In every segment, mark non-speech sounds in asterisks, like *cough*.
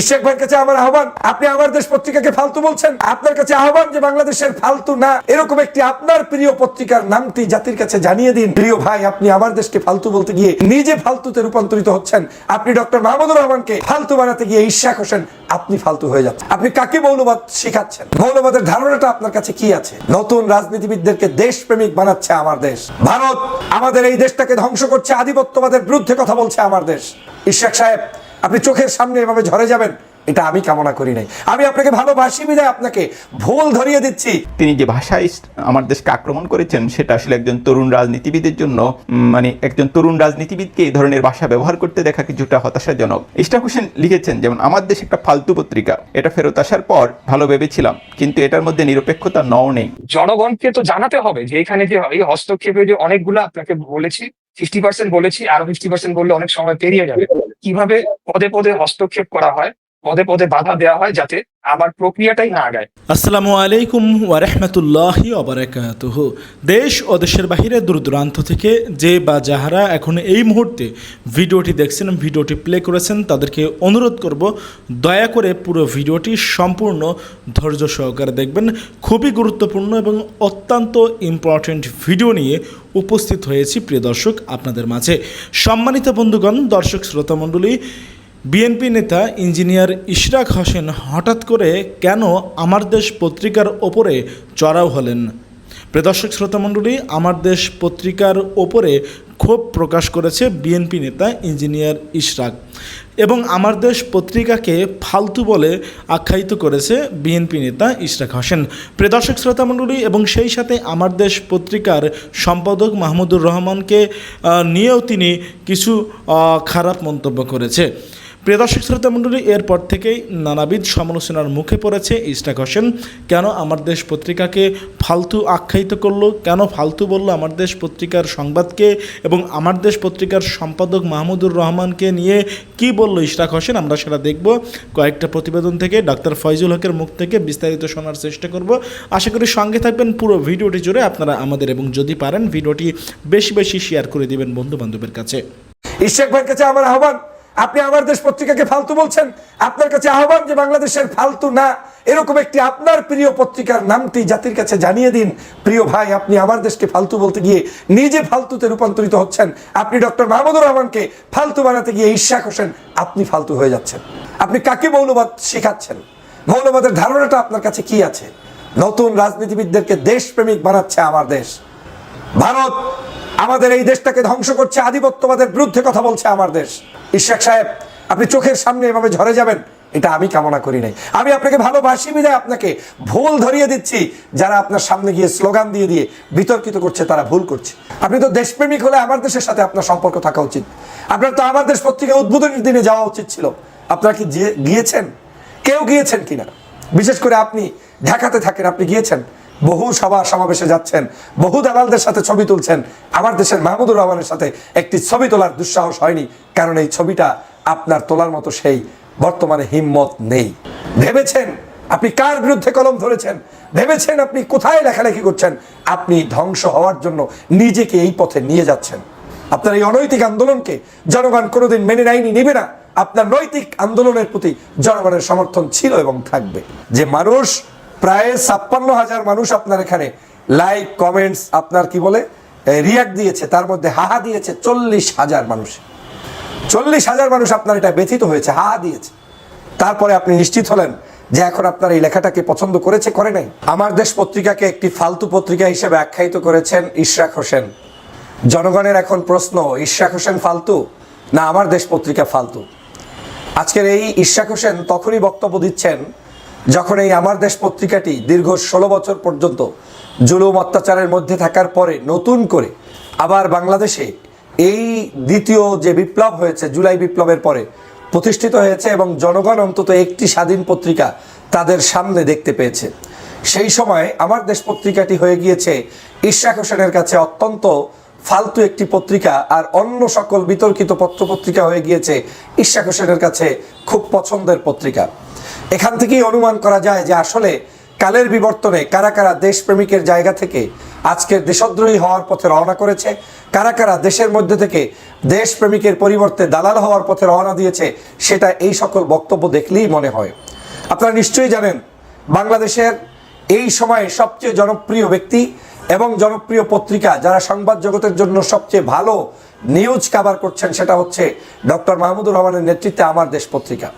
ইশেক ভাইয়ের কাছে আমার আহ্বান, আপনি আমার দেশ পত্রিকাকে ফালতু বলছেন। আপনার কাছে আহ্বান যে বাংলাদেশের ফালতু না। এরকম একটি আপনার প্রিয় পত্রিকার নামটি জাতির কাছে জানিয়ে দিন। প্রিয় ভাই, আপনি আমার দেশকে ফালতু বলতে গিয়ে নিজে ফালতুতে রূপান্তরিত হচ্ছেন। আপনি ডক্টর মাহমুদুর রহমানকে ফালতু বানাতে গিয়ে ইশাক হোসেন, আপনি ফালতু হয়ে যাচ্ছেন। আপনি কাকে মৌলবাদ শিখাচ্ছেন? মৌলবাদের ধারণাটা আপনার কাছে কি আছে? নতুন রাজনীতিবিদদেরকে দেশপ্রেমিক বানাচ্ছে আমার দেশ। ভারত আমাদের এই দেশটাকে ধ্বংস করছে, আধিপত্যবাদের বিরুদ্ধে কথা বলছে আমার দেশ। ইশাক সাহেব আপনি চোখের সামনে এভাবে ঝরে যাবেন এটা আমি কামনা করি নাই। আমি আপনাকে ভালোবাসি বিদায় আপনাকে ভুল ধরিয়ে দিচ্ছি। তিনি যে ভাষায় আমার দেশকে আক্রমণ করেছেন সেটা আসলে একজন তরুণ রাজনীতিবিদের জন্য মানে একজন তরুণ রাজনীতিবিদকে এই ধরনের ভাষা ব্যবহার করতে দেখা কিছুটা হতাশাজনক। ইশরাক হোসেন লিখেছেন যেমন আমার দেশ একটা ফালতু পত্রিকা এটা ফেরত আসার পর ভালো ভেবেছিলাম কিন্তু এটার মধ্যে নিরপেক্ষতা নও নেই। জনগণকে তো জানাতে হবে যে এখানে যে এই হস্তক্ষেপে যে অনেকগুলো আপনাকে বলেছি ফিফটি পার্সেন্ট বলেছি আরও ফিফটি পার্সেন্ট বললে অনেক সময় পেরিয়ে যাবে। কীভাবে পদে পদে হস্তক্ষেপ করা হয় পদে পদে বাধা দেওয়া হয় যাতে আবার প্রক্রিয়াটাই না আগায়। আসসালামু আলাইকুম ওয়ারহমতুল্লাহি অবরাকাতুহ দেশ ও দেশের বাহিরে দূর দূরান্ত থেকে যে বা যাহারা এখন এই মুহূর্তে ভিডিওটি দেখছেন, ভিডিওটি প্লে করেছেন, তাদেরকে অনুরোধ করব, দয়া করে পুরো ভিডিওটি সম্পূর্ণ ধৈর্য সহকারে দেখবেন। খুবই গুরুত্বপূর্ণ এবং অত্যন্ত ইম্পর্ট্যান্ট ভিডিও নিয়ে উপস্থিত হয়েছি প্রিয় দর্শক আপনাদের মাঝে। সম্মানিত বন্ধুগণ, দর্শক শ্রোতামণ্ডলী বিএনপি নেতা ইঞ্জিনিয়ার ইশরাক হোসেন হঠাৎ করে কেন আমার দেশ পত্রিকার ওপরে চড়াও হলেন? প্রদর্শক শ্রোতামণ্ডলী আমার দেশ পত্রিকার ওপরে ক্ষোভ প্রকাশ করেছে বিএনপি নেতা ইঞ্জিনিয়ার ইশরাক এবং আমার দেশ পত্রিকাকে ফালতু বলে আখ্যায়িত করেছে বিএনপি নেতা ইশরাক হোসেন। প্রদর্শক শ্রোতামণ্ডলী এবং সেই সাথে আমার দেশ পত্রিকার সম্পাদক মাহমুদুর রহমানকে নিয়েও তিনি কিছু খারাপ মন্তব্য করেছে। প্রিয় দর্শক শ্রোতা মণ্ডলী, এরপর থেকেই নানাবিধ সমালোচনার মুখে পড়েছে ইস্টাক হোসেন। কেন আমার দেশ পত্রিকাকে ফালতু আখ্যায়িত করল? কেন ফালতু বলল আমার দেশ পত্রিকার সংবাদকে? এবং আমার দেশ পত্রিকার সম্পাদক মাহমুদুর রহমানকে নিয়ে কি বলল ইশরাক হোসেন? আমরা সেটা দেখব। কয়েকটা প্রতিবেদন থেকে ডাক্তার ফয়জুল হকের মুখ থেকে বিস্তারিত শোনার চেষ্টা করব। আশা করি সঙ্গে থাকবেন পুরো ভিডিওটি জুড়ে আপনারা আমাদের এবং যদি পারেন ভিডিওটি বেশি বেশি শেয়ার করে দিবেন বন্ধু বান্ধবের কাছে। ইশেক ভাইয়ের কাছে আমার আহ্বান। আপনি আমার দেশ পত্রিকাকে ফালতু বলছেন? আপনার কাছে আহ্বান যে বাংলাদেশের ফালতু না, এরকম একটি আপনার প্রিয় পত্রিকার নামটি জাতির কাছে জানিয়ে দিন। প্রিয় ভাই, আপনি আমার দেশকে ফালতু বলতে গিয়ে নিজে ফালতুতে রূপান্তরিত হচ্ছেন। আপনি ডক্টর মাহমুদুর রহমানকে ফালতু বানাতে গিয়ে ইশাক হোসেন, আপনি ফালতু হয়ে যাচ্ছেন। আপনি কাকে মৌলবাদ শেখাচ্ছেন? মৌলবাদের ধারণাটা আপনার কাছে কি আছে? নতুন রাজনীতিবিদদেরকে দেশপ্রেমিক বানাচ্ছে আমার দেশ। ভারত আমাদের এই দেশটাকে ধ্বংস করছে আধিপত্যবাদের বিরুদ্ধে কথা বলছে আমার দেশ। ইশাক সাহেব, আপনি চোখের সামনে এভাবে ঝরে যাবেন, এটা আমি কামনা করি নাই। আমি আপনাকে ভালোবাসি বিদায়, আপনাকে ভুল ধরিয়ে দিচ্ছি, যারা আপনার সামনে গিয়ে স্লোগান দিয়ে দিয়ে বিতর্কিত করছে, তারা ভুল করছে। আপনি তো দেশপ্রেমিক হলে আমার দেশের সাথে আপনার সম্পর্ক থাকা উচিত। আপনার তো আমার দেশ পত্রিকা উদ্বোধনের দিনে যাওয়া উচিত ছিল। আপনারা কি গিয়েছেন? কেউ গিয়েছেন কিনা? বিশেষ করে আপনি ঢাকাতে থাকেন, আপনি গিয়েছেন? বহু সভা সমাবেশে যাচ্ছেন, বহু দালালদের সাথে ছবি তুলছেন। আমার দেশের মাহমুদুর রহমানের সাথে একটি ছবি তোলার দুঃসাহস হয়নি, কারণ এই ছবিটা আপনার তোলার মতো সেই বর্তমানে হিম্মত নেই। ভেবেছেন আপনি কার বিরুদ্ধে কলম ধরেছেন? ভেবেছেন আপনি কোথায় লেখালেখি করছেন? আপনি ধ্বংস হওয়ার জন্য নিজেকে এই পথে নিয়ে যাচ্ছেন। আপনার এই অনৈতিক আন্দোলনকে জনগণ কোনোদিন মেনে নেয়নি, নেবে না। আপনার নৈতিক আন্দোলনের প্রতি জনগণের সমর্থন ছিল এবং থাকবে। যে মানুষ প্রায় ছাপ্পান্ন হাজার মানুষ আপনার এখানে। লাইক কমেন্টস আপনার কি বলে? রিয়াক্ট দিয়েছে, তার মধ্যে হাহা দিয়েছে চল্লিশ হাজার মানুষ। চল্লিশ হাজার মানুষ আপনার এটা ব্যথিত হয়েছে হাহা দিয়েছে। তারপরে আপনি নিশ্চিত হলেন যে এখন আপনার এই লেখাটাকে পছন্দ করেছে, করে নাই। আমার দেশ পত্রিকাকে একটি ফালতু পত্রিকা হিসেবে আখ্যায়িত করেছেন ইশরাক হোসেন। জনগণের এখন প্রশ্ন, ইশরাক হোসেন ফালতু না আমার দেশ পত্রিকা ফালতু? আজকের এই ইশরাক হোসেন তখনই বক্তব্য দিচ্ছেন যখন এই আমার দেশ পত্রিকাটি দীর্ঘ ষোলো বছর পর্যন্ত জুলুম অত্যাচারের মধ্যে থাকার পরে নতুন করে আবার বাংলাদেশে এই দ্বিতীয় যে বিপ্লব হয়েছে, জুলাই বিপ্লবের পরে প্রতিষ্ঠিত হয়েছে এবং জনগণ অন্তত একটি স্বাধীন পত্রিকা তাদের সামনে দেখতে পেয়েছে। সেই সময় আমার দেশ পত্রিকাটি হয়ে গিয়েছে ইশরাক হোসেনের কাছে অত্যন্ত ফালতু একটি পত্রিকা আর অন্য সকল বিতর্কিত পত্রপত্রিকা হয়ে গিয়েছে ইশাক হোসেনের কাছে খুব পছন্দের পত্রিকা। এখান থেকেই অনুমান করা যায় যে আসলে কালের বিবর্তনে কারা কারা দেশপ্রেমিকের জায়গা থেকে আজকের দেশদ্রোহী হওয়ার পথে রওনা করেছে, কারা কারা দেশের মধ্যে থেকে দেশপ্রেমিকের পরিবর্তে দালাল হওয়ার পথে রওনা দিয়েছে, সেটা এই সকল বক্তব্য দেখলেই মনে হয়। আপনারা নিশ্চয়ই জানেন, বাংলাদেশের এই সময়ে সবচেয়ে জনপ্রিয় ব্যক্তি এবং জনপ্রিয় পত্রিকা যারা সংবাদ জগতের জন্য সবচেয়ে ভালো নিউজ কাভার করছেন, সেটা হচ্ছে ডক্টর মাহমুদুর রহমানের নেতৃত্বে আমার দেশ পত্রিকা।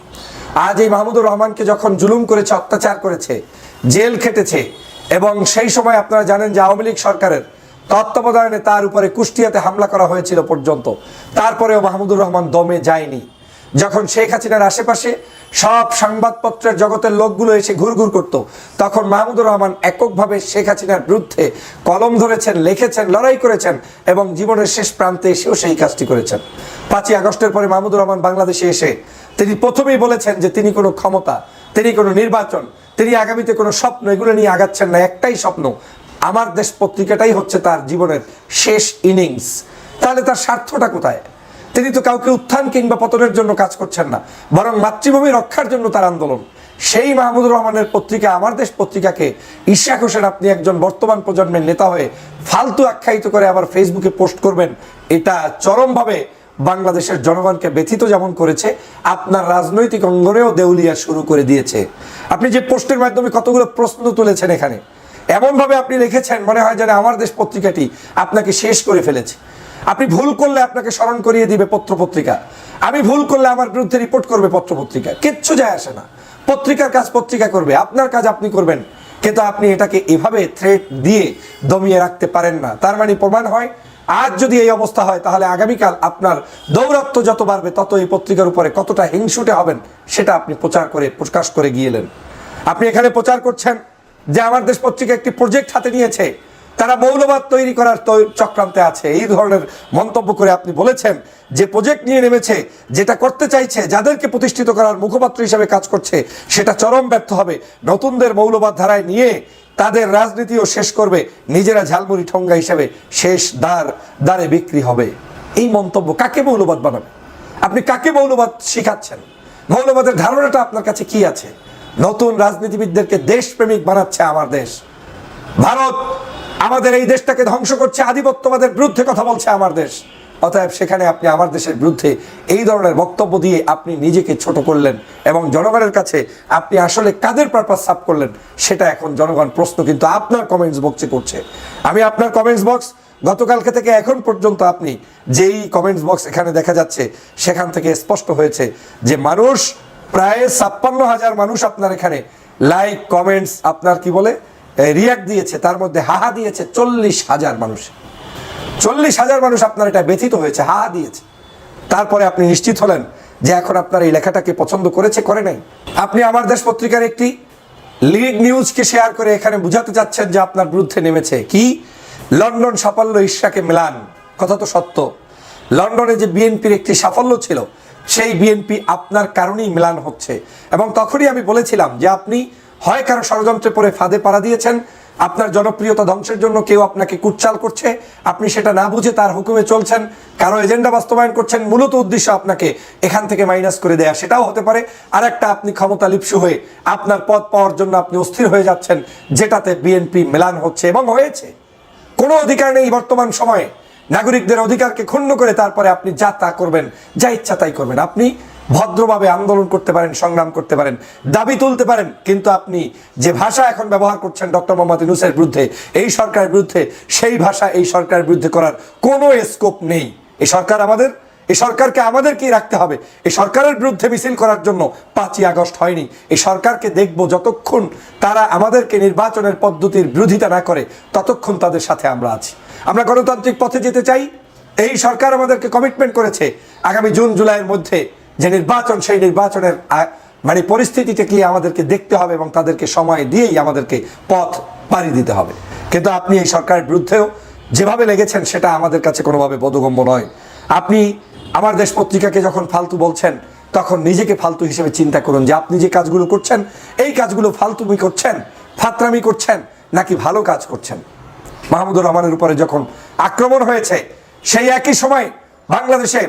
আজ এই মাহমুদুর রহমানকে যখন জুলুম করেছে, অত্যাচার করেছে, জেল খেটেছে এবং সেই সময় আপনারা জানেন যে আওয়ামী লীগ সরকারের তত্ত্বাবধানে তার উপরে কুষ্টিয়াতে হামলা করা হয়েছিল পর্যন্ত। তারপরেও মাহমুদুর রহমান দমে যায়নি। যখন শেখ হাসিনার আশেপাশে সব সংবাদপত্রের জগতের লোকগুলো এসে ঘুরঘুর করত, তখন মাহমুদুর রহমান এককভাবে শেখ হাসিনার বিরুদ্ধে কলম ধরেছেন, লিখেছেন, লড়াই করেছেন এবং জীবনের শেষ প্রান্তে এসেও সেই কাজটি করেছেন। পাঁচই আগস্টের পরে মাহমুদুর রহমান বাংলাদেশে এসে তিনি প্রথমেই বলেছেন যে তিনি কোনো ক্ষমতা, তিনি কোনো নির্বাচন, তিনি আগামীতে কোনো স্বপ্ন, এগুলো নিয়ে আগাচ্ছেন না, একটাই স্বপ্ন, আমার দেশ পত্রিকাটাই হচ্ছে তার জীবনের শেষ ইনিংস। তাহলে তার স্বার্থটা কোথায়? তিনি তো কাউকে উত্থান কিংবা পতনের জন্য কাজ করছেন না, বরং মাতৃভূমি রক্ষার জন্য তার আন্দোলন। সেই মাহমুদুর রহমানের পত্রিকা, আমার দেশ পত্রিকাকে ইশাক হোসেন আপনি একজন বর্তমান প্রজন্মের নেতা হয়ে ফালতু আখ্যায়িত করে আবার ফেসবুকে পোস্ট করবেন, এটা চরমভাবে বাংলাদেশের জনগণকে ব্যথিত যেমন করেছে, আপনার রাজনৈতিক অঙ্গনেও দেউলিয়া শুরু করে দিয়েছে। আপনি যে পোস্টের মাধ্যমে কতগুলো প্রশ্ন তুলেছেন এখানে, এমনভাবে আপনি লিখেছেন, মনে হয় যেন আমার দেশ পত্রিকাটি আপনাকে শেষ করে ফেলেছে। আপনি ভুল করলে আপনাকে স্মরণ করিয়ে দিবে পত্রপত্রিকা। আমি ভুল করলে আমার বিরুদ্ধে রিপোর্ট করবে পত্রপত্রিকা। কিচ্ছু যায় আসে না। পত্রিকার কাজ পত্রিকা করবে। আপনার কাজ আপনি করবেন। কিন্তু আপনি এটাকে এভাবে থ্রেট দিয়ে দমিয়ে রাখতে পারেন না। তার মানে প্রমাণ হয়, আজ যদি এই অবস্থা হয়, তাহলে আগামীকাল আপনার দৌরাত্ম যত বাড়বে, তত এই পত্রিকার উপরে কতটা হিংসুটে হবেন, সেটা আপনি প্রচার করে, প্রকাশ করে গিয়েলেন আপনি এখানে প্রচার করছেন যে, আমার দেশ পত্রিকা একটি প্রজেক্ট হাতে নিয়েছে। তারা মৌলবাদ তৈরি করার চক্রান্তে আছে। এই ধরনের মন্তব্য করে আপনি বলেছেন যে প্রজেক্ট নিয়ে নেমেছে, যেটা করতে চাইছে, যাদেরকে প্রতিষ্ঠিত করার মুখপাত্র হিসেবে কাজ করছে, সেটা চরম ব্যর্থ হবে। নতুনদের মৌলবাদ ধারায় নিয়ে তাদের রাজনীতিও শেষ করবে। নিজেরা ঝালমুড়ি ঠঙ্গা হিসেবে শেষ দ্বার, দ্বারে বিক্রি হবে। এই মন্তব্য কাকে মৌলবাদ বানাবে? আপনি কাকে মৌলবাদ শিখাচ্ছেন? মৌলবাদের ধারণাটা আপনার কাছে কি আছে? নতুন রাজনীতিবিদদেরকে দেশপ্রেমিক বানাচ্ছে আমার দেশ। ভারত আমাদের এই দেশটাকে ধ্বংস করছে, আধিপত্যবাদের বিরুদ্ধে কথা বলছে আমার দেশ। অতএব সেখানে আপনি আমার দেশের বিরুদ্ধে এই ধরনের বক্তব্য দিয়ে আপনি নিজেকে ছোট করলেন এবং জনগণের কাছে আপনি আসলে কাদের পারপাস সাফ করলেন, সেটা এখন জনগণ প্রশ্ন, কিন্তু আপনার কমেন্টস বক্সে করছে। আমি আপনার কমেন্টস বক্স গতকালকে থেকে এখন পর্যন্ত আপনি যেই কমেন্টস বক্স এখানে দেখা যাচ্ছে, সেখান থেকে স্পষ্ট হয়েছে যে মানুষ, প্রায় ছাপ্পান্ন হাজার মানুষ আপনার এখানে লাইক কমেন্টস আপনার কি বলে? রিয়াক্ট দিয়েছে, তার মধ্যে হাহা দিয়েছে চল্লিশ হাজার মানুষ। চল্লিশ হাজার মানুষ আপনার এটা ব্যথিত হয়েছে, হাহা দিয়েছে। তারপরে আপনি নিশ্চিত হলেন যে এখন আপনার এই লেখাটাকে পছন্দ করেছে, করে নাই। আপনি আমার দেশ পত্রিকার একটি লিড নিউজকে শেয়ার করে এখানে বুঝাতে চাচ্ছেন যে আপনার বিরুদ্ধে নেমেছে। কি? লন্ডন সাফল্য ঈর্ষাকে মেলান। কথা তো সত্য। লন্ডনে যে বিএনপির একটি সাফল্য ছিল, সেই বিএনপি আপনার কারণেই মিলান হচ্ছে। এবং তখনই আমি বলেছিলাম যে আপনি হয় কারও ষড়যন্ত্রে পরে ফাঁদে পাড়া দিয়েছেন, আপনার জনপ্রিয়তা ধ্বংসের জন্য কেউ আপনাকে কুটচাল করছে, আপনি সেটা না বুঝে তার হুকুমে চলছেন, কারও এজেন্ডা বাস্তবায়ন করছেন, মূলত উদ্দেশ্য আপনাকে এখান থেকে মাইনাস করে দেয়া, সেটাও হতে পারে। আর একটা আপনি ক্ষমতা লিপ্সু হয়ে আপনার পদ পাওয়ার জন্য আপনি অস্থির হয়ে যাচ্ছেন, যেটাতে বিএনপি মেলান হচ্ছে এবং হয়েছে। কোনো অধিকার নেই বর্তমান সময়ে। নাগরিকদের অধিকারকে ক্ষুণ্ণ করে তারপরে আপনি যা তা করবেন, যা ইচ্ছা তাই করবেন। আপনি ভদ্রভাবে আন্দোলন করতে পারেন, সংগ্রাম করতে পারেন, দাবি তুলতে পারেন, কিন্তু আপনি যে ভাষা এখন ব্যবহার করছেন ডক্টর মোহাম্মদ ইউনুসের বিরুদ্ধে, এই সরকারের বিরুদ্ধে, সেই ভাষা এই সরকারের বিরুদ্ধে করার কোনো স্কোপ নেই। এই সরকার আমাদের, এই সরকারকে আমাদেরকেই রাখতে হবে। এই সরকারের বিরুদ্ধে মিছিল করার জন্য পাঁচই আগস্ট হয়নি। এই সরকারকে দেখব যতক্ষণ তারা আমাদেরকে নির্বাচনের পদ্ধতির বিরোধিতা না করে, ততক্ষণ তাদের সাথে আমরা আছি। আমরা গণতান্ত্রিক পথে যেতে চাই। এই সরকার আমাদেরকে কমিটমেন্ট করেছে। আগামী জুন, জুলাইয়ের মধ্যে যে নির্বাচন, সেই নির্বাচনের মানে পরিস্থিতিতে কি আমাদেরকে দেখতে হবে এবং তাদেরকে সময় দিয়েই আমাদেরকে পথ পাড়ি দিতে হবে। কিন্তু আপনি এই সরকারের বিরুদ্ধেও যেভাবে লেগেছেন, সেটা আমাদের কাছে কোনোভাবে বোধগম্য নয়। আপনি আমার দেশ পত্রিকাকে যখন ফালতু বলছেন, তখন নিজেকে ফালতু হিসেবে চিন্তা করুন যে আপনি যে কাজগুলো করছেন, এই কাজগুলো ফালতুমি করছেন, ফাতরামি করছেন, নাকি ভালো কাজ করছেন? মাহমুদুর রহমানের উপরে যখন আক্রমণ হয়েছে, সেই একই সময় বাংলাদেশে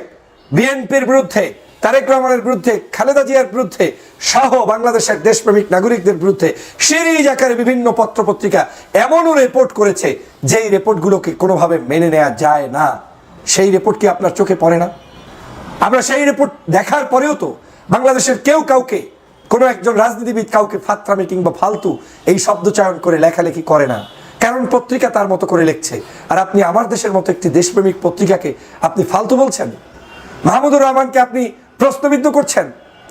বিএনপির বিরুদ্ধে তারেক রহমানের বিরুদ্ধে, খালেদা জিয়ার বিরুদ্ধে সহ বাংলাদেশের দেশপ্রেমিক নাগরিকদের বিরুদ্ধে সিরিজ আকারে বিভিন্ন পত্র পত্রিকা এমনও রিপোর্ট করেছে, যেই রিপোর্টগুলোকে কোনোভাবে মেনে নেওয়া যায় না। সেই রিপোর্ট কি আপনার চোখে পড়ে না? আমরা সেই রিপোর্ট দেখার পরেও তো বাংলাদেশের কেউ কাউকে, কোনো একজন রাজনীতিবিদ কাউকে ফাত্রামি কিংবা ফালতু এই শব্দ চয়ন করে লেখালেখি করে না। কারণ পত্রিকা তার মতো করে লিখছে। আর আপনি আমার দেশের মতো একটি দেশপ্রেমিক পত্রিকাকে আপনি ফালতু বলছেন? মাহমুদুর রহমানকে আপনি প্রশ্নবিদ্ধ করছেন?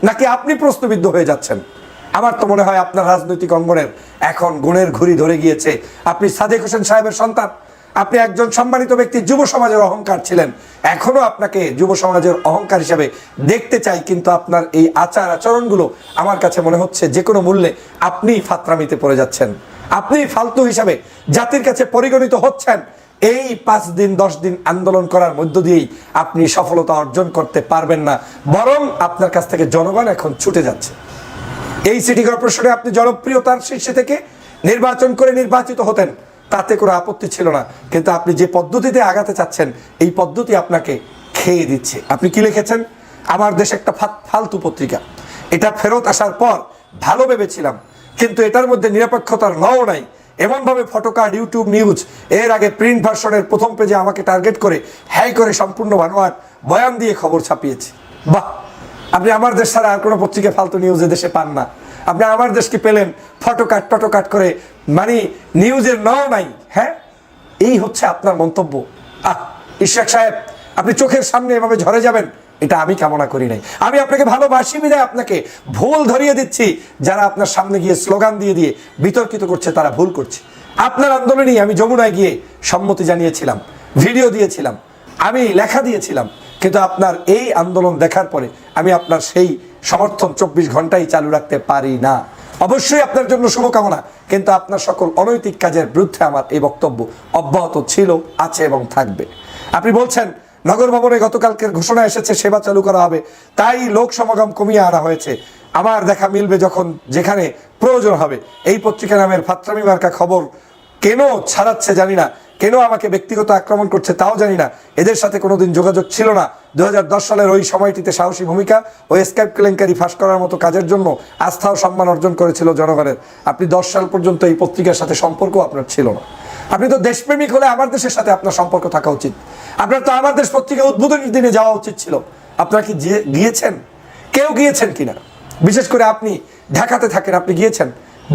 নাকি আপনি প্রশ্নবিদ্ধ হয়ে যাচ্ছেন? আমার তো মনে হয় আপনার রাজনৈতিক অঙ্গনের এখন গুণের ঘুরি ধরে গিয়েছে। আপনি সাদেক হোসেন সাহেবের সন্তান। আপনি একজন সম্মানিত ব্যক্তি, যুব সমাজের অহংকার ছিলেন। এখনও আপনাকে যুব সমাজের অহংকার হিসাবে দেখতে চাই, কিন্তু আপনার এই আচার আচরণগুলো আমার কাছে মনে হচ্ছে যে কোনো মূল্যে আপনি ফাত্রামিতে পড়ে যাচ্ছেন। আপনি ফালতু হিসাবে জাতির কাছে পরিগণিত হচ্ছেন। এই পাঁচ দিন, দশ দিন আন্দোলন করার মধ্য দিয়েই আপনি সফলতা অর্জন করতে পারবেন না। বরং আপনার কাছ থেকে জনগণ এখন ছুটে যাচ্ছে। এই সিটি কর্পোরেশনে আপনি জনপ্রিয়তার শীর্ষে থেকে নির্বাচন করে নির্বাচিত হতেন, তাতে কোনো আপত্তি ছিল না। কিন্তু আপনি যে পদ্ধতিতে আগাতে চাচ্ছেন, এই পদ্ধতি আপনাকে খেয়ে দিচ্ছে। আপনি কি লিখেছেন? আমার দেশ একটা ফালতু পত্রিকা। এটা ফেরত আসার পর ভালো ভেবেছিলাম, কিন্তু এটার মধ্যে নিরপেক্ষতার নও নাই। এমনভাবে ফটোকার্ড, ইউটিউব নিউজ, এর আগে প্রিন্ট ভার্সনের প্রথম পেজে আমাকে টার্গেট করে হ্যাই করে সম্পূর্ণ বানোয়ার বয়ান দিয়ে খবর ছাপিয়েছে। বাহ! আপনি আমার দেশ ছাড়া আর কোনো পত্রিকা ফালতু নিউজে দেশে পান না। আপনি আমার দেশকে পেলেন ফটো কাট টটো কাট করে। মানে নিউজের নাও নাই হ্যাঁ? এই হচ্ছে আপনার মন্তব্য। আহ ইশাক সাহেব, আপনি চোখের সামনে এভাবে ঝরে যাবেন? এটা আমি কামনা করি নাই। আমি আপনাকে ভালোবাসি বিদায় আপনাকে। ভুল ধরিয়ে দিচ্ছি। যারা আপনার সামনে গিয়ে স্লোগান দিয়ে দিয়ে বিতর্কিত করছে, তারা ভুল করছে। আপনার আন্দোলনেই আমি যমুনায় গিয়ে সম্মতি জানিয়েছিলাম, ভিডিও দিয়েছিলাম, আমি লেখা দিয়েছিলাম। কিন্তু আপনার এই আন্দোলন দেখার পরে আমি আপনার সেই সমর্থন চব্বিশ ঘন্টাই চালু রাখতে পারি না। অবশ্যই আপনার জন্য শুভকামনা, কিন্তু আপনার সকল অনৈতিক কাজের বিরুদ্ধে আমার এই বক্তব্য অব্যাহত ছিল, আছে এবং থাকবে। আপনি বলছেন নগর ভবনে গতকালকের ঘোষণা এসেছে, সেবা চালু করা হবে। তাই লোক সমাগম কমিয়ে আনা হয়েছে। আমার দেখা মিলবে যখন যেখানে প্রয়োজন হবে। এই পত্রিকা নামের ফাত্রামি মার্কা খবর কেন ছাড়াচ্ছে জানি না। কেন আমাকে ব্যক্তিগত আক্রমণ করছে তাও জানি না। এদের সাথে কোনোদিন যোগাযোগ ছিল না। দু সালের ওই সময়টিতে সাহসী ভূমিকা ও স্কাইপ কেলেঙ্কারি ফাঁস করার মতো কাজের জন্য আস্থা ও সম্মান অর্জন করেছিল জনগণের। আপনি দশ সাল পর্যন্ত এই পত্রিকার সাথে সম্পর্ক আপনার ছিল না। আপনি তো দেশপ্রেমিক হলে আমার দেশের সাথে আপনার সম্পর্ক থাকা উচিত। আপনার তো আমার দেশ পত্রিকা উদ্বোধনের দিনে যাওয়া উচিত ছিল। আপনারা কি গিয়েছেন? কেউ গিয়েছেন কিনা? বিশেষ করে আপনি ঢাকাতে থাকেন, আপনি গিয়েছেন?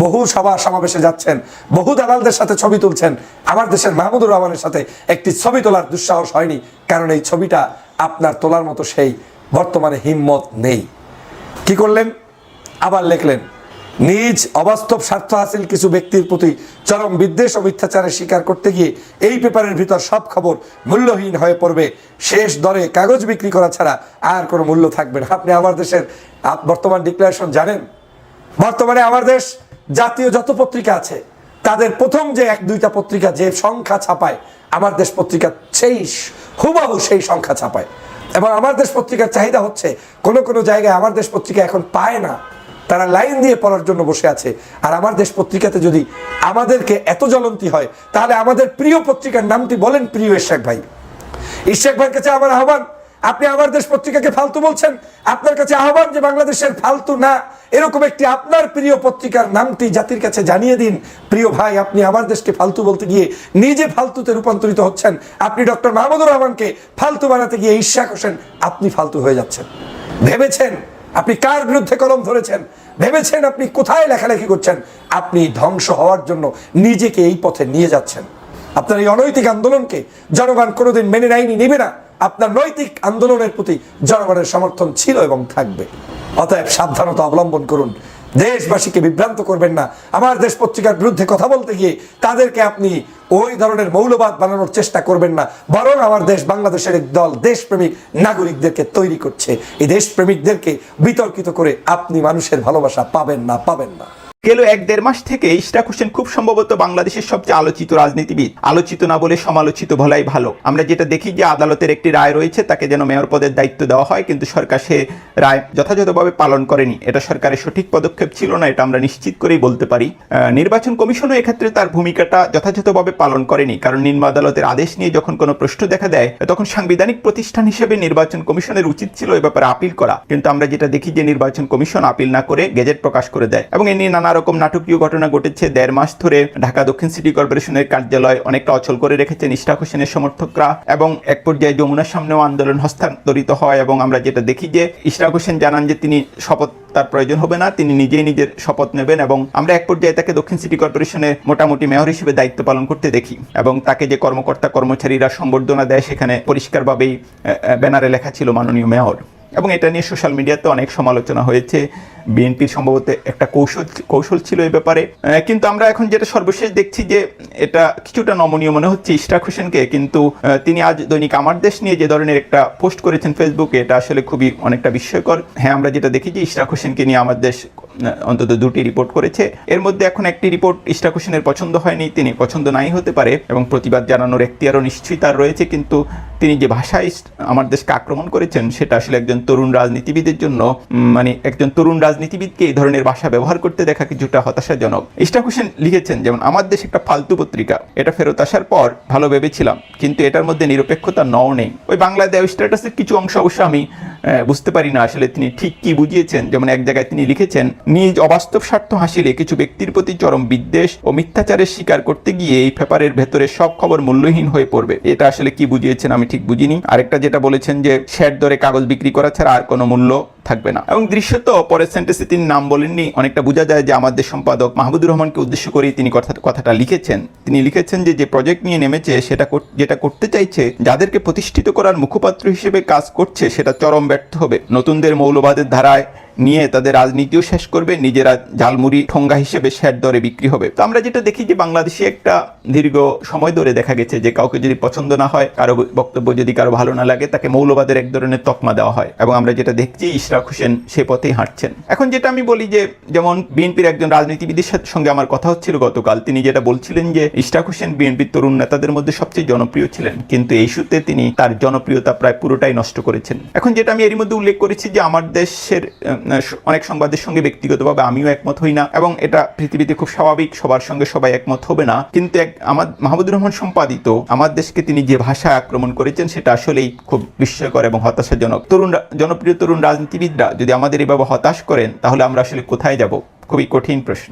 বহু সভা সমাবেশে যাচ্ছেন, বহু দালালদের সাথে ছবি তুলছেন। আমার দেশের মাহমুদুর রহমানের সাথে একটি ছবি তোলার দুঃসাহস হয়নি, কারণ এই ছবিটা আপনার তোলার মতো সেই বর্তমানে হিম্মত নেই। কি করলেন? আবার লিখলেন, নিজ অবাস্তব স্বার্থ হাসিল কিছু ব্যক্তির প্রতি চরম বিদ্বেষ ও মিথ্যাচারের স্বীকার করতে গিয়ে এই পেপারের ভিতর সব খবর মূল্যহীন হয়ে পড়বে। শেষ দরে কাগজ বিক্রি করা ছাড়া আর কোনো মূল্য থাকবে না। আপনি আমার দেশের বর্তমান ডিক্লারেশন জানেন? বর্তমানে আমার দেশ জাতীয় যত পত্রিকা আছে, তাদের প্রথম যে এক দুইটা পত্রিকা যে সংখ্যা ছাপায়, আমার দেশ পত্রিকা সেই হুবাহু সেই সংখ্যা ছাপায়। এবং আমার দেশ পত্রিকার চাহিদা হচ্ছে, কোনো কোনো জায়গায় আমার দেশ পত্রিকা এখন পায় না। তারা লাইন দিয়ে পড়ার জন্য বসে আছে। আর আমার দেশ পত্রিকাতে যদি আমাদেরকে এত জ্বলন্তি হয়, তাহলে আমাদের প্রিয় পত্রিকার নামটি বলেন প্রিয় ইশাক ভাই। ইশাক ভাইয়ের কাছে আমার আহ্বান আপনি আমার দেশ পত্রিকাকে ফালতু বলছেন? আপনার কাছে আহ্বান যে বাংলাদেশের ফালতু না, এরকম একটি আপনার প্রিয় পত্রিকার নামটি জাতির কাছে জানিয়ে দিন। প্রিয় ভাই, আপনি আমার দেশকে ফালতু বলতে গিয়ে নিজে ফালতুতে রূপান্তরিত হচ্ছেন। আপনি ডক্টর মাহমুদুর রহমানকে ফালতু বানাতে গিয়ে ঈর্ষা হোসেন, আপনি ফালতু হয়ে যাচ্ছেন। ভেবেছেন আপনি কার বিরুদ্ধে কলম ধরেছেন? ভেবেছেন আপনি কোথায় লেখালেখি করছেন? আপনি ধ্বংস হওয়ার জন্য নিজেকে এই পথে নিয়ে যাচ্ছেন। আপনার এই অনৈতিক আন্দোলনকে জনগণ কোনোদিন মেনে নেয়নি, নেবে না। আপনার নৈতিক আন্দোলনের প্রতি জনগণের সমর্থন ছিল এবং থাকবে। অতএব সাবধানতা অবলম্বন করুন। দেশবাসীকে বিভ্রান্ত করবেন না। আমার দেশ পত্রিকার বিরুদ্ধে কথা বলতে গিয়ে তাদেরকে আপনি ওই ধরনের মৌলবাদ বানানোর চেষ্টা করবেন না। বরং আমার দেশ বাংলাদেশের এক দল দেশপ্রেমিক নাগরিকদেরকে তৈরি করছে। এই দেশপ্রেমিকদেরকে বিতর্কিত করে আপনি মানুষের ভালোবাসা পাবেন না পাবেন না। গেল এক দেড় মাস থেকে ইশরাক হোসেন খুব সম্ভবত বাংলাদেশের সবচেয়ে আলোচিত রাজনীতিবিদ। আলোচিত না বলে সমালোচিত বলাই ভালো। আমরা যেটা দেখি যে আদালতের একটি রায় রয়েছে, তাকে যেন মেয়র পদের দায়িত্ব দেওয়া হয়, কিন্তু সরকার সে রায় যথাযথভাবে পালন করেনি। এটা সরকারের সঠিক পদক্ষেপ ছিল না, এটা আমরা নিশ্চিত করেই বলতে পারি। নির্বাচন কমিশনও এক্ষেত্রে তার ভূমিকাটা যথাযথভাবে পালন করেনি, কারণ নিম্ন আদালতের আদেশ নিয়ে যখন কোনো প্রশ্ন দেখা দেয়, তখন সাংবিধানিক প্রতিষ্ঠান হিসেবে নির্বাচন কমিশনের উচিত ছিল এ ব্যাপারে আপিল করা। কিন্তু আমরা যেটা দেখি যে নির্বাচন কমিশন আপিল না করে গেজেট প্রকাশ করে দেয়, এবং এ নিয়ে নানা রকম নাটকীয় ঘটনা ঘটেছে দেড় মাস ধরে ঢাকা দক্ষিণ সিটি কর্পোরেশনের কার্যালয় অনেকটা অচল করে রেখেছেন ইশরাক হোসেনের সমর্থকরা এবং এক পর্যায়ে যমুনার সামনেও আন্দোলন হস্তান্তরিত হয় এবং আমরা যেটা দেখি যে ইশরাক হোসেন জানান যে তিনি শপথ তার প্রয়োজন হবে না, তিনি নিজেই নিজের শপথ নেবেন এবং আমরা এক পর্যায়ে তাকে দক্ষিণ সিটি কর্পোরেশনের মোটামুটি মেয়র হিসেবে দায়িত্ব পালন করতে দেখি এবং তাকে যে কর্মকর্তা কর্মচারীরা সম্বর্ধনা দেয় সেখানে পরিষ্কারভাবেই ব্যানারে লেখা ছিল মাননীয় মেয়র। এবং এটা নিয়ে সোশ্যাল মিডিয়াতে অনেক সমালোচনা হয়েছে। বিএনপির সম্ভবত একটা কৌশল কৌশল ছিল এই ব্যাপারে। কিন্তু আমরা এখন যেটা সর্বশেষ দেখছি যে এটা কিছুটা নমনীয় মনে হচ্ছে ইশরাক হোসেনকে। কিন্তু তিনি আজ দৈনিক আমার দেশ নিয়ে যে ধরনের একটা পোস্ট করেছেন ফেসবুকে এটা আসলে খুবই অনেকটা বিস্ময়কর। হ্যাঁ আমরা যেটা দেখি যে ইশরাক হোসেনকে নিয়ে আমার দেশ অন্তত দুটি রিপোর্ট করেছে। এর মধ্যে এখন একটি রিপোর্ট ইশরাক হোসেনের পছন্দ হয়নি, তিনি পছন্দ নাই হতে পারে এবং প্রতিবাদ জানানোর এখতিয়ারও নিশ্চয়ই তার রয়েছে। কিন্তু, তিনি যে ভাষায় আমার দেশকে আক্রমণ করেছেন, সেটা আসলে একজন তরুণ রাজনীতিবিদের জন্য মানে একজন তরুণ রাজনীতিবিদকে এই ধরনের ভাষা ব্যবহার করতে দেখা কিছুটা হতাশাজনক। ইশরাক হোসেন লিখেছেন যেমন, আমার দেশ একটা ফালতু পত্রিকা, এটা ফেরত আসার পর ভালো ভেবেছিলাম, কিন্তু এটার মধ্যে নিরপেক্ষতা নও নেই। ওই বাংলাদেশ স্ট্যাটাসের কিছু অংশ অবশ্য আমি বুঝতে পারি না আসলে তিনি ঠিক কি বুঝিয়েছেন। যেমন এক জায়গায় তিনি লিখেছেন, নিজ অবাস্তব স্বার্থ হাসিলে কিছু ব্যক্তির প্রতি চরম বিদ্বেষ ও মিথ্যাচারের শিকার করতে গিয়ে এই পেপারের ভেতরে সব খবর মূল্যহীন হয়ে পড়বে। এটা আসলে কি বুঝিয়েছেন আমি ঠিক বুঝিনি। আরেকটা যেটা বলেছেন যে, শেয়ার দরে কাগজ বিক্রি করা ছাড়া আর কোনো মূল্য থাকবে না। এবং দৃশ্যত পরের সেন্টেন্সে তিনি নাম বলেননি, অনেকটা বোঝা যায় যে আমাদের সম্পাদক মাহবুদুর রহমানকে উদ্দেশ্য করেই তিনি কথা কথাটা লিখেছেন। তিনি লিখেছেন যে যে প্রজেক্ট নিয়ে নেমেছে, সেটা কর- যেটা করতে চাইছে, যাদেরকে প্রতিষ্ঠিত করার মুখপাত্র হিসেবে কাজ করছে, সেটা চরম ব্যর্থ হবে। নতুনদের মৌলবাদের ধারায় নিয়ে তাদের রাজনীতিও শেষ করবে, নিজেরা ঝালমুড়ি ঠোঙ্গা হিসেবে শেয়ার দরে বিক্রি হবে। তো আমরা যেটা দেখি যে বাংলাদেশে একটা দীর্ঘ সময় ধরে দেখা গেছে যে কাউকে যদি পছন্দ না হয়, কারও বক্তব্য যদি কারও ভালো না লাগে, তাকে মৌলবাদের এক ধরনের তকমা দেওয়া হয়। এবং আমরা যেটা দেখছি, ইশরাক হোসেন সে পথেই হাঁটছেন। এখন যেটা আমি বলি যে, যেমন বিএনপির একজন রাজনীতিবিদের সঙ্গে আমার কথা হচ্ছিল গতকাল, তিনি যেটা বলছিলেন যে, ইশরাক হোসেন বিএনপির তরুণ নেতাদের মধ্যে সবচেয়ে জনপ্রিয় ছিলেন। কিন্তু এই ইস্যুতে তিনি তার জনপ্রিয়তা প্রায় পুরোটাই নষ্ট করেছেন। এখন যেটা আমি এরই মধ্যে উল্লেখ করেছি যে, আমার দেশের অনেক সংবাদের সঙ্গে ব্যক্তিগতভাবে আমিও একমত হই না, এবং এটা পৃথিবীতে খুব স্বাভাবিক, সবার সঙ্গে সবাই একমত হবে না। কিন্তু এক আমার মাহমুদুর রহমান সম্পাদিত আমার দেশকে তিনি যে ভাষা আক্রমণ করেছেন, সেটা আসলেই খুব বিস্ময়কর এবং হতাশাজনক। তরুণ জনপ্রিয় তরুণ রাজনীতিবিদরা যদি আমাদের এভাবে হতাশ করেন, তাহলে আমরা আসলে কোথায় যাব? খুবই কঠিন প্রশ্ন।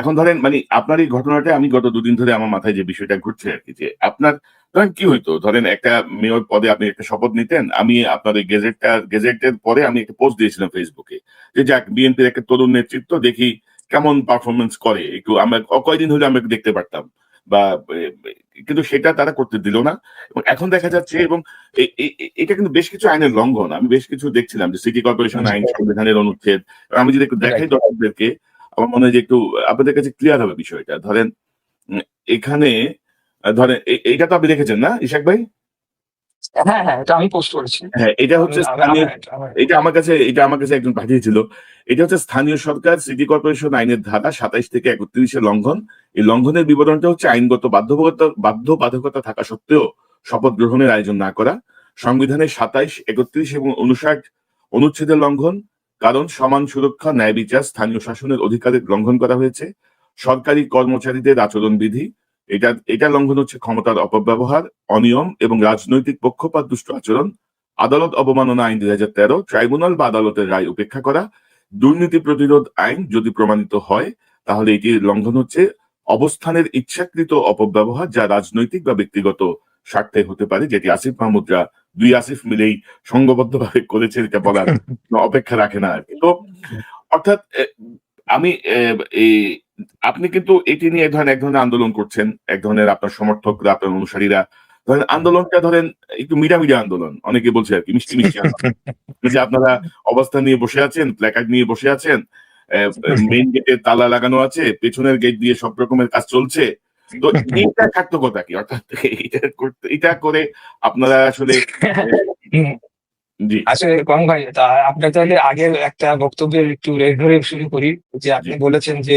এখন ধরেন মানে আপনার এই ঘটনাটা আমি গত দুদিন ধরে আমার মাথায় যে বিষয়টা ঘুরছে আর কি, যে আপনার ধরেন কি হইতো? ধরেন একটা মেয়র পদে আপনি একটা শপথ নিতেন আমি আপনার এই গেজেটটা গেজেটের পরে আমি একটা পোস্ট দিয়েছিলাম ফেসবুকে যে যাক বিএনপির একটা তরুণ নেতৃত্ব দেখি কেমন পারফরমেন্স করে। একটু আমরা কয়দিন হলে আমরা দেখতে পারতাম। বা কিন্তু সেটা তারা করতে দিল না। এবং এখন দেখা যাচ্ছে এবং এটা কিন্তু বেশ কিছু আইনের লঙ্ঘন। আমি বেশ কিছু দেখছিলাম যে সিটি কর্পোরেশন আইন সংবিধানের অনুচ্ছেদ। আমি যদি একটু দেখাই দর্শকদেরকে আমার মনে হয় যে একটু আপনাদের কাছে ক্লিয়ার হবে বিষয়টা। ধরেন এখানে ধরেন এইটা তো আপনি দেখেছেন না ইশাক ভাই? হ্যাঁ হ্যাঁ এটা আমি পোস্ট করেছি। হ্যাঁ এটা হচ্ছে স্থানীয় এটা আমার কাছে এটা আমার কাছে একজন পাঠিয়েছিল। এটা হচ্ছে স্থানীয় সরকার সিটি কর্পোরেশন আইনের ধারা সাতাইশ থেকে একত্রিশের লঙ্ঘন। এই লঙ্ঘনের বিবরণটা হচ্ছে আইনগত বাধ্যবাধকতা বাধ্যবাধকতা থাকা সত্ত্বেও শপথ গ্রহণের আয়োজন না করা। সংবিধানের সাতাইশ একত্রিশ এবং উনষাট অনুচ্ছেদের লঙ্ঘন। কারণ সমান সুরক্ষা ন্যায় বিচার স্থানীয় শাসনের অধিকারের লঙ্ঘন করা হয়েছে। সরকারি কর্মচারীদের আচরণ বিধি এটা এটা লঙ্ঘন হচ্ছে ক্ষমতার অপব্যবহার, অনিয়ম এবং রাজনৈতিক পক্ষপাত দুষ্ট আচরণ, আদালত অবমাননা আইন দুই হাজার তেরো, ট্রাইব্যুনাল বা আদালতের রায় উপেক্ষা করা, দুর্নীতি প্রতিরোধ আইন যদি প্রমাণিত হয়, তাহলে এটির লঙ্ঘন হচ্ছে অবস্থানের ইচ্ছাকৃত অপব্যবহার যা রাজনৈতিক বা ব্যক্তিগত স্বার্থে হতে পারে, যেটি আসিফ মাহমুদরা দুই আসিফ মিলেই সংঘবদ্ধভাবে করেছে, এটা বলার অপেক্ষা রাখে না আর কি। তো, অর্থাৎ আমি এই আপনি কিন্তু এটি নিয়ে এক ধরনের এক ধরনের আন্দোলন করছেন এক ধরনের আপনার সমর্থকরা আপনার অনুসারীরা ধরেন আন্দোলনটা ধরেন একটু মিডা মিডা আন্দোলন অনেকে বলছে আর কি মিষ্টি মিষ্টি। *laughs* যে আপনারা অবস্থান নিয়ে বসে আছেন প্ল্যাকার্ড নিয়ে বসে আছেন মেইন গেটে তালা লাগানো আছে পেছনের গেট দিয়ে সব রকমের কাজ চলছে তো এইটা সার্থকতা কি অর্থাৎ এটা করতে এটা করে আপনারা আসলে। *laughs* জি। আসলে কম ভাই তা আপনার তাহলে আগের একটা বক্তব্যের একটু রেট ধরে শুরু করি যে আপনি বলেছেন যে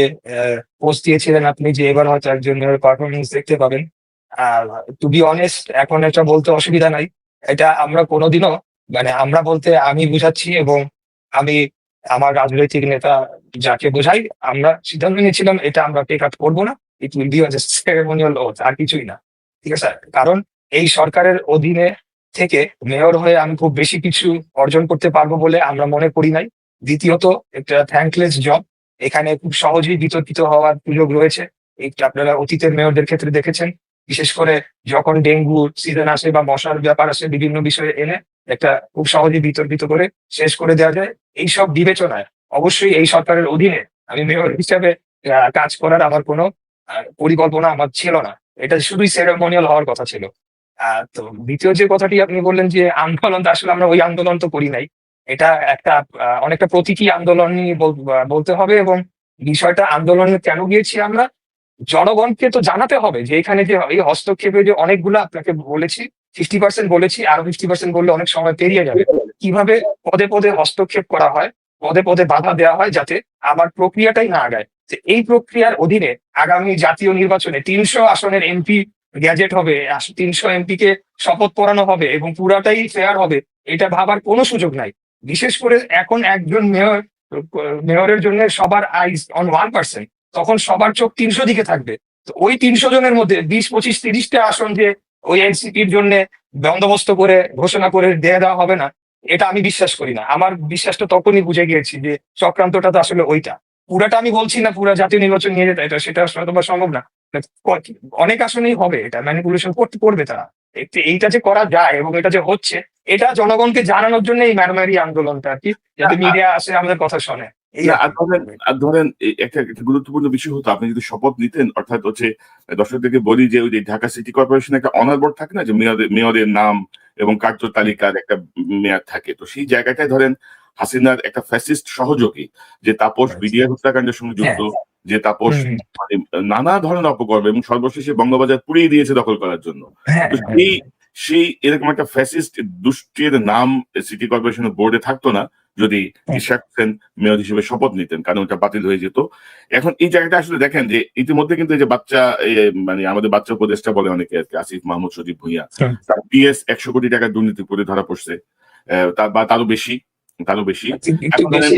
পোস্ট দিয়েছিলেন আপনি যে এবার হয়তো একজন পারফরমেন্স দেখতে পাবেন। আর টু বি অনেস্ট এখন এটা বলতে অসুবিধা নাই। এটা আমরা কোনোদিনও মানে আমরা বলতে আমি বুঝাচ্ছি এবং আমি আমার রাজনৈতিক নেতা যাকে বোঝাই আমরা সিদ্ধান্ত নিয়েছিলাম এটা আমরা টেক আপ করব না। It will be ceremonial oath আর কিছুই না। ঠিক আছে? কারণ এই সরকারের অধীনে থেকে মেয়র হয়ে আমি খুব বেশি কিছু অর্জন করতে পারব বলে আমরা মনে করি নাই। দ্বিতীয়ত একটা থ্যাঙ্কলেস জব এখানে খুব সহজেই বিতর্কিত হওয়ার সুযোগ রয়েছে। এটা আপনারা অতীতের মেয়রদের ক্ষেত্রে দেখেছেন। বিশেষ করে যখন ডেঙ্গু সিজন আসে বা মশার ব্যাপার আসে বিভিন্ন বিষয়ে এনে একটা খুব সহজেই বিতর্কিত করে শেষ করে দেওয়া যায়। এইসব বিবেচনায় অবশ্যই এই সরকারের অধীনে আমি মেয়র হিসাবে কাজ করার আমার কোনো পরিকল্পনা আমার ছিল না। এটা শুধুই সেরেমোনিয়াল হওয়ার কথা ছিল। তো দ্বিতীয় যে কথাটি আপনি বললেন যে আন্দোলন আসলে আমরা ওই আন্দোলন তো করি নাই। এটা একটা অনেকটা প্রতীকী আন্দোলনই বল- বলতে হবে এবং বিষয়টা আন্দোলনে কেন গিয়েছি আমরা? জনগণকে তো জানাতে হবে যে এখানে যে এই হস্তক্ষেপে যে অনেকগুলো আপনাকে বলেছি ফিফটি পার্সেন্ট বলেছি, আরও ফিফটি পার্সেন্ট বললে অনেক সময় পেরিয়ে যাবে। কীভাবে পদে পদে হস্তক্ষেপ করা হয়, পদে পদে বাধা দেওয়া হয় যাতে আমার প্রক্রিয়াটাই না আগায়? তো এই প্রক্রিয়ার অধীনে আগামী জাতীয় নির্বাচনে তিনশো আসনের এমপি গ্যাজেট হবে তিনশো এমপি কে শপথ পড়ানো হবে এবং পুরাটাই ফেয়ার হবে, এটা ভাবার কোনো সুযোগ নাই। বিশেষ করে এখন একজন মেয়র মেয়রের জন্য সবার আইস অন ওয়ান পার্সেন্ট তখন সবার চোখ তিনশো দিকে থাকবে। তো ওই তিনশো জনের মধ্যে বিশ, পঁচিশ, তিরিশটা আসন যে ওই এনসিপির জন্য বন্দোবস্ত করে, ঘোষণা করে দিয়ে দেওয়া হবে না, এটা আমি বিশ্বাস করি না। আমার বিশ্বাসটা তখনই বুঝে গিয়েছি যে চক্রান্তটা তো আসলে ওইটা। পুরাটা আমি বলছি না, পুরা জাতীয় নির্বাচন নিয়ে যেতে, এটা সেটা সম্ভব না। অনেক আসনেই হবে এটা ম্যানিপুলেশন করতে করবে তারা। এইটা যে করা যায় এবং এটা যে হচ্ছে এটা জনগণকে জানানোর জন্য এই ম্যারমারি আন্দোলনটা আর কি যাতে মিডিয়া আসে আমাদের কথা শোনে। ধরেন একটা গুরুত্বপূর্ণ বিষয় হতো আপনি যদি শপথ নিতেন অর্থাৎ হচ্ছে দর্শকদেরকে বলি যে ওই যে ঢাকা সিটি কর্পোরেশন একটা অনার বোর্ড থাকে না যে মেয়রের মেয়রের নাম এবং কার্য তালিকার একটা মেয়াদ থাকে। তো সেই জায়গাটায় ধরেন হাসিনার একটা ফ্যাসিস্ট সহযোগী যে তাপস আচ্ছা। বিডিআর হত্যাকাণ্ডের সঙ্গে যুক্ত যে তাপস মানে নানা ধরনের অপকর্ম এবং সর্বশেষে বঙ্গবাজার পুড়িয়ে দিয়েছে দখল করার জন্য। হ্যাঁ সেই সেই এরকম একটা ফ্যাসিস্ট দুষ্টির নাম সিটি কর্পোরেশনের বোর্ডে থাকতো না যদি ইশাক হোসেন মেয়র হিসেবে শপথ নিতেন কারণ ওটা বাতিল হয়ে যেত। এখন এই জায়গাটা আসলে দেখেন যে ইতিমধ্যে কিন্তু এই যে বাচ্চা মানে আমাদের বাচ্চা উপদেষ্টা বলে অনেকে আর কি আসিফ মাহমুদ সজীব ভুইয়া। তার পিএস একশো কোটি টাকার দুর্নীতি করে ধরা পড়ছে। আহ, তার বা তারও বেশি। তারও বেশি।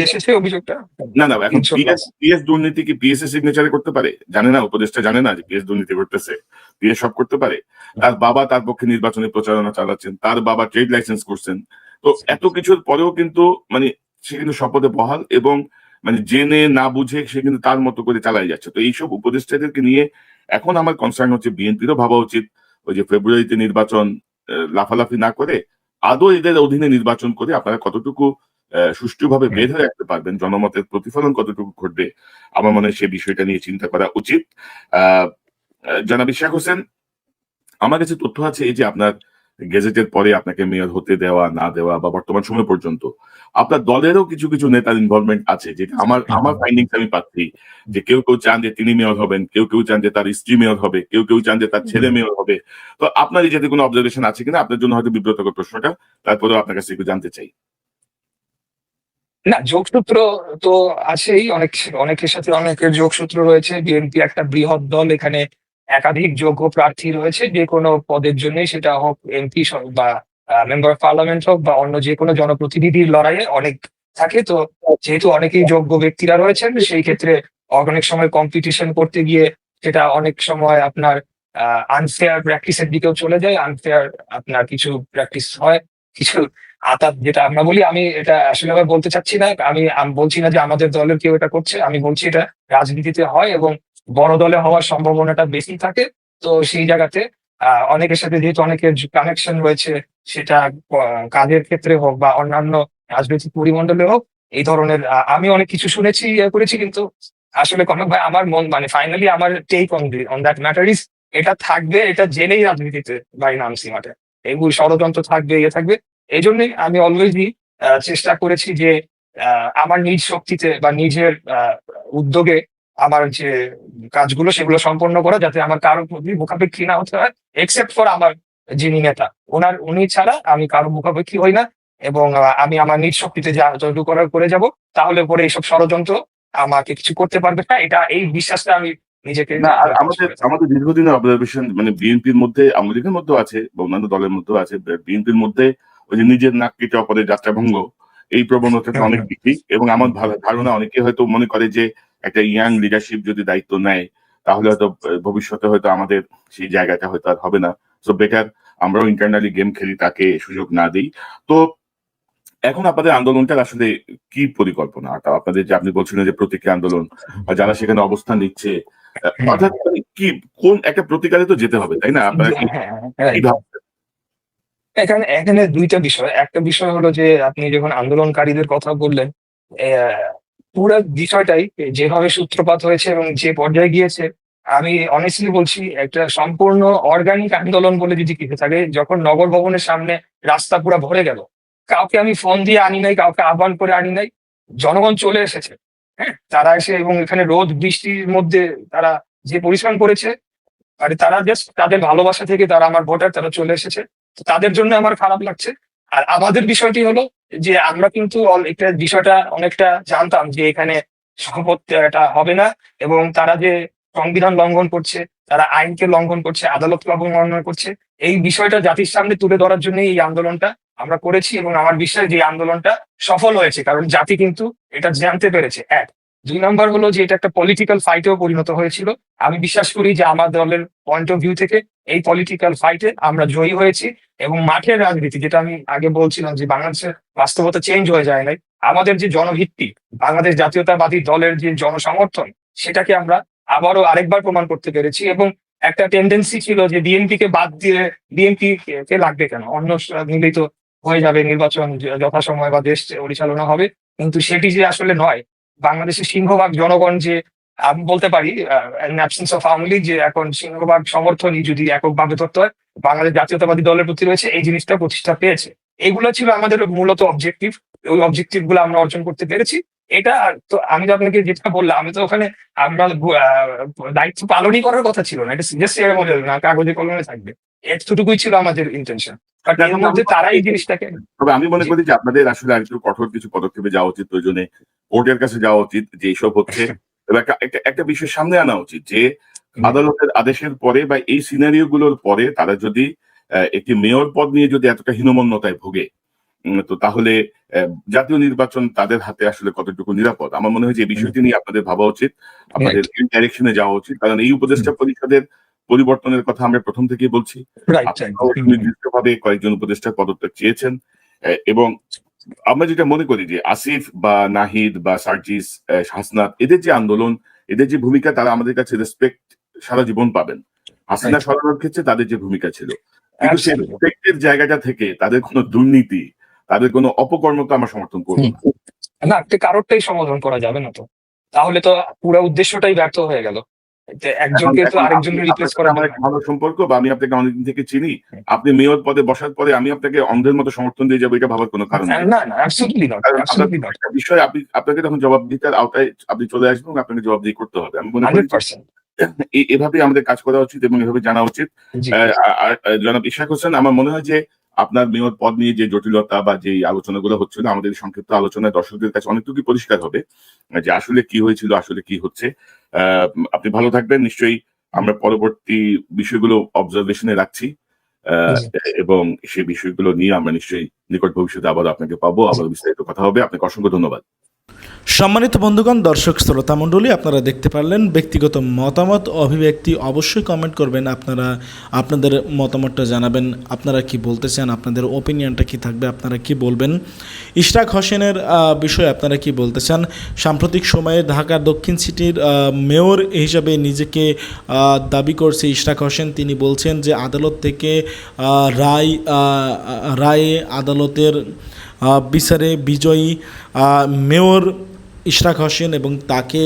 এসেছে অভিযোগটা? না না এখন পিএস পিএস দুর্নীতি কি পিএস সিগনেচারে করতে পারে? জানে না উপদেষ্টা জানে না যে পিএস দুর্নীতি করতেছে পিএস সব করতে পারে। তার বাবা তার পক্ষে নির্বাচনী প্রচারণা চালাচ্ছেন তার বাবা ট্রেড লাইসেন্স করছেন। তো এত কিছুর পরেও কিন্তু মানে সে কিন্তু শপথে বহাল এবং মানে জেনে না বুঝে সে কিন্তু তার মতো করে চালাই যাচ্ছে। তো এইসব উপদেষ্টাদেরকে নিয়ে এখন আমার কনসার্ন হচ্ছে বিএনপিরও ভাবা উচিত। ওই যে ফেব্রুয়ারিতে নির্বাচন লাফালাফি না করে আদৌ এদের অধীনে নির্বাচন করে আপনারা কতটুকু আহ, সুষ্ঠুভাবে বের হয়ে রাখতে পারবেন জনমতের প্রতিফলন কতটুকু ঘটবে আমার মনে হয় সে বিষয়টা নিয়ে চিন্তা করা উচিত। আহ জনাবি শেখ হোসেন আমার কাছে তথ্য আছে এই যে আপনার গেজেটের পরে আপনাকে মেয়র হতে দেওয়া, না দেওয়া বা বর্তমান সময় পর্যন্ত আপনার দলেরও কিছু কিছু নেতার ইনভলভমেন্ট আছে, যেটা আমার আমার ফাইন্ডিংস আমি পাচ্ছি যে কেউ কেউ চান যে তিনি মেয়র হবেন, কেউ কেউ চান যে তার স্ত্রী মেয়র হবে, কেউ কেউ চান যে তার ছেলে মেয়র হবে। তো আপনার এই যাতে কোনো অবজারভেশন আছে কিনা? আপনার জন্য হয়তো বিব্রতকর প্রশ্নটা, তারপরেও আপনার কাছে একটু জানতে চাই। না, যোগসূত্র তো আছেই, অনেক, অনেকের সাথে অনেকের যোগসূত্র রয়েছে। বিএনপি একটা বৃহৎ দল এখানে একাধিক যোগ্য প্রার্থী রয়েছে, যে কোনো পদের জন্য সেটা হোক এমপি বা মেম্বার অফ পার্লামেন্ট হোক বা অন্য যে কোনো জনপ্রতিনিধির লড়াইয়ে অনেক থাকে। তো যেহেতু অনেকেই যোগ্য ব্যক্তিরা রয়েছেন, সেই ক্ষেত্রে অনেক সময় কম্পিটিশন করতে গিয়ে সেটা অনেক সময় আপনার আনফেয়ার প্র্যাকটিসের দিকেও চলে যায় আনফেয়ার আপনার কিছু প্র্যাকটিস হয়, কিছু আতাত যেটা আমরা বলি। আমি এটা আসলে আবার বলতে চাচ্ছি না আমি বলছি না যে আমাদের দলের কেউ এটা করছে, আমি বলছি এটা রাজনীতিতে হয় এবং বড় দলে হওয়ার সম্ভাবনাটা বেশি থাকে। তো সেই জায়গাতে অনেকের সাথে যেহেতু অনেকের কানেকশন রয়েছে, সেটা কাজের ক্ষেত্রে হোক বা অন্যান্য রাজনৈতিক পরিমণ্ডলে হোক, এই ধরনের আমি অনেক কিছু শুনেছি ইয়ে করেছি কিন্তু আসলে কনক ভাই, আমার মন মানে ফাইনালি আমার take on the on that matter is এটা থাকবে, এটা জেনেই রাজনীতিতে বাই নামছি মাঠে। এগুলো ষড়যন্ত্র থাকবে ইয়ে থাকবে। এই জন্যই আমি অলওয়েজই চেষ্টা করেছি যে আমার নিজ শক্তিতে বা নিজের উদ্যোগে আমার যে কাজগুলো সেগুলো সম্পন্ন করা যাতে আমার কারও প্রতি মুখাপেক্ষী না হতে হয় এক্সেপ্ট ফর আমার যিনি নেতা। ওনার উনি ছাড়া আমি কারও মুখাপেক্ষী হই না এবং আমি আমার নিজ শক্তিতে যা যতটুকু করার করে যাব তাহলে পরে এইসব ষড়যন্ত্র আমাকে কিছু করতে পারবে না। এটা এই বিশ্বাসটা আমি নিজেকে না আর আমাদের আমাদের দীর্ঘদিনের অবজারভেশন মানে বিএনপির মধ্যে আওয়ামী লীগের মধ্যেও আছে বা অন্যান্য দলের মধ্যেও আছে বিএনপির মধ্যে ওই যে নিজের নাক কেটে অপরের যাত্রা ভঙ্গ এই প্রবণতাটা অনেক বেশি। এবং আমার ধারণা অনেকে হয়তো মনে করে যে একটা ইয়াং লিডারশিপ যদি দায়িত্ব নেয় তাহলে হয়তো ভবিষ্যতে হয়তো আমাদের সেই জায়গাটা হয়তো আর হবে না। সো বেটার আমরাও ইন্টারনালি গেম খেলি তাকে সুযোগ না দিই। তো এখন আপনাদের আন্দোলনটার আসলে কি পরিকল্পনা? আপনাদের যে আপনি বলছিলেন যে প্রতিক্রিয়া আন্দোলন বা যারা সেখানে অবস্থান নিচ্ছে অর্থাৎ মানে কি কোন একটা প্রতিকারে তো যেতে হবে তাই না? আপনারা হ্যাঁ হ্যাঁ এখানে এখানে দুইটা বিষয়। একটা বিষয় হলো যে আপনি যখন আন্দোলনকারীদের কথা বললেন পুরো বিষয়টাই, যেভাবে সূত্রপাত হয়েছে এবং যে পর্যায়ে গিয়েছে, আমি অনেস্টলি বলছি, একটা সম্পূর্ণ অর্গানিক আন্দোলন বলে যদি কিছু থাকে, যখন নগর ভবনের সামনে রাস্তা পুরো ভরে গেল, কাউকে আমি ফোন দিয়ে আনি নাই, কাউকে আহ্বান করে আনি নাই, জনগণ চলে এসেছে। হ্যাঁ তারা এসে এবং এখানে রোদ, বৃষ্টির মধ্যে তারা যে পরিশ্রম করেছে, আর তারা জাস্ট তাদের ভালোবাসা থেকে তারা আমার ভোটার, তারা চলে এসেছে। তাদের জন্য আমার খারাপ লাগছে। আর আমাদের বিষয়টি হলো যে আমরা কিন্তু একটা বিষয়টা অনেকটা জানতাম যে এখানে শপথ হবে না এবং তারা যে সংবিধান লঙ্ঘন করছে, তারা আইনকে লঙ্ঘন করছে, আদালত লঙ্ঘন করছে, এই বিষয়টা জাতির সামনে তুলে ধরার জন্য এই আন্দোলনটা আমরা করেছি এবং আমার বিশ্বাস যে আন্দোলনটা সফল হয়েছে, কারণ জাতি কিন্তু এটা জানতে পেরেছে। এক, দুই নম্বর হলো যে এটা একটা পলিটিক্যাল ফাইটেও পরিণত হয়েছিল। আমি বিশ্বাস করি যে আমার দলের পয়েন্ট অফ ভিউ থেকে এই পলিটিক্যাল ফাইটে আমরা জয়ী হয়েছি। এবং মাঠের রাজনীতি, যেটা আমি আগে বলছিলাম যে বাংলাদেশের বাস্তবতা চেঞ্জ হয়ে যায় নাই, আমাদের যে জনভিত্তি, বাংলাদেশ জাতীয়তাবাদী দলের যে জনসমর্থন, সেটাকে আমরা আবারও আরেকবার প্রমাণ করতে পেরেছি এবং একটা টেন্ডেন্সি ছিল যে বিএনপি কে বাদ দিয়ে বিএনপি কে লাগবে কেন? অন্য মিলিত হয়ে যাবে নির্বাচন যথাসময় বা দেশ পরিচালনা হবে, কিন্তু সেটি যে আসলে নয়। বাংলাদেশের সিংহভাগ জনগণ যে আমি বলতে পারি অ্যাবসেন্স অফ আওয়ামী লীগ যে এখন সিংহভাগ সমর্থনই যদি এককভাবে ধরতে হয় বাংলাদেশ জাতীয়তাবাদী দলের প্রতি রয়েছে এই জিনিসটা প্রতিষ্ঠা পেয়েছে। এগুলো ছিল আমাদের মূলত অবজেক্টিভ ওই অবজেক্টিভগুলো আমরা অর্জন করতে পেরেছি। এটা তো আমি তো আপনাকে যেটা বললাম আমি তো ওখানে আমরা দায়িত্ব পালনই করার কথা ছিল না এটা জাস্ট না কাগজে কলমে থাকবে। এতটুকুই ছিল আমাদের ইন্টেনশন তারা এই জিনিসটাকে তবে আমি মনে করি যে আপনাদের আসলে আরেকটু কঠোর কিছু পদক্ষেপে যাওয়া উচিত প্রয়োজনে কোর্টের কাছে যাওয়া উচিত যে এইসব হচ্ছে একটা- বিষয় সামনে আনা উচিত যে আদালতের আদেশের পরে বা এই সিনারিও গুলোর পরে তারা যদি একটি মেয়র পদ নিয়ে যদি এতটা হীনমন্যতায় ভোগে তো তাহলে জাতীয় নির্বাচন তাদের হাতে আসলে কতটুকু নিরাপদ? আমার মনে হয় যে এই বিষয়টি নিয়ে আপনাদের ভাবা উচিত আপনাদের ডাইরেকশনে যাওয়া উচিত কারণ এই উপদেষ্টা পরিষদের পরিবর্তনের কথা আমরা প্রথম থেকেই বলছি। সুনির্দিষ্টভাবে কয়েকজন উপদেষ্টা পদত্যাগ চেয়েছেন এবং আমরা যেটা মনে করি যে আসিফ বা নাহিদ বা সার্জিস হাসনাত এদের যে আন্দোলন এদের যে ভূমিকা তারা আমাদের কাছে রেসপেক্ট সারা জীবন পাবেন। হাসিনা. সরানোর ক্ষেত্রে তাদের যে ভূমিকা ছিল। কিন্তু সেই রেসপেক্টের জায়গাটা থেকে তাদের কোনো দুর্নীতি তাদের কোনো অপকর্মকে আমরা সমর্থন করব না। কারোরটাই সমাধান করা যাবে না তো। তাহলে তো পুরো উদ্দেশ্যটাই ব্যর্থ হয়ে গেল। একজনকে তো আরেকজনকে রিপ্লেস করা আমার। ভালো সম্পর্ক বা আমি আপনাকে অনেকদিন থেকে চিনি আপনি মেয়র পদে বসার পরে আমি আপনাকে অন্ধের মতো সমর্থন দিয়ে যাব এটা ভাবার কোনো কারণ না না অ্যাবসলিউটলি নট অ্যাবসলিউটলি নট বিষয় আপনি আপনাকে তখন জবাব দিতে আওতায় আপনি চলে আসবেন এবং আপনাকে জবাব দিয়ে করতে হবে। আমি মনে করি এভাবে আমাদের কাজ করা উচিত এবং এভাবে জানা উচিত। জনাব ইশাক হোসেন আমার মনে হয় যে আপনার মেয়র পদ নিয়ে যে জটিলতা বা যে আলোচনাগুলো হচ্ছিল আমাদের সংক্ষিপ্ত আলোচনায় দর্শকদের কাছে অনেকটুকু পরিষ্কার হবে যে আসলে কি হয়েছিল আসলে কি হচ্ছে। আহ, আপনি ভালো থাকবেন নিশ্চয়ই আমরা পরবর্তী বিষয়গুলো অবজারভেশনে রাখছি। আহ, এবং সেই বিষয়গুলো নিয়ে আমরা নিশ্চয়ই নিকট ভবিষ্যতে আবার আপনাকে পাবো আবার বিস্তারিত কথা হবে। আপনাকে অসংখ্য ধন্যবাদ। সম্মানিত বন্ধুগণ, দর্শক, শ্রোতা মণ্ডলী, আপনারা দেখতে পারলেন ব্যক্তিগত মতামত, অভিব্যক্তি অবশ্যই কমেন্ট করবেন। আপনারা আপনাদের মতামতটা জানাবেন, আপনারা কি বলতে চান, আপনাদের ওপিনিয়নটা কি থাকবে, আপনারা কি বলবেন? ইশরাক হোসেনের বিষয়ে আপনারা কি বলতে চান? সাম্প্রতিক সময়ে ঢাকার দক্ষিণ সিটির মেয়র হিসাবে নিজেকে দাবি করছে ইশরাক হোসেন। তিনি বলছেন যে আদালত থেকে রায় রায়ে আদালতের বিচারে বিজয়ী মেয়র ইশরাক হোসেন এবং তাকে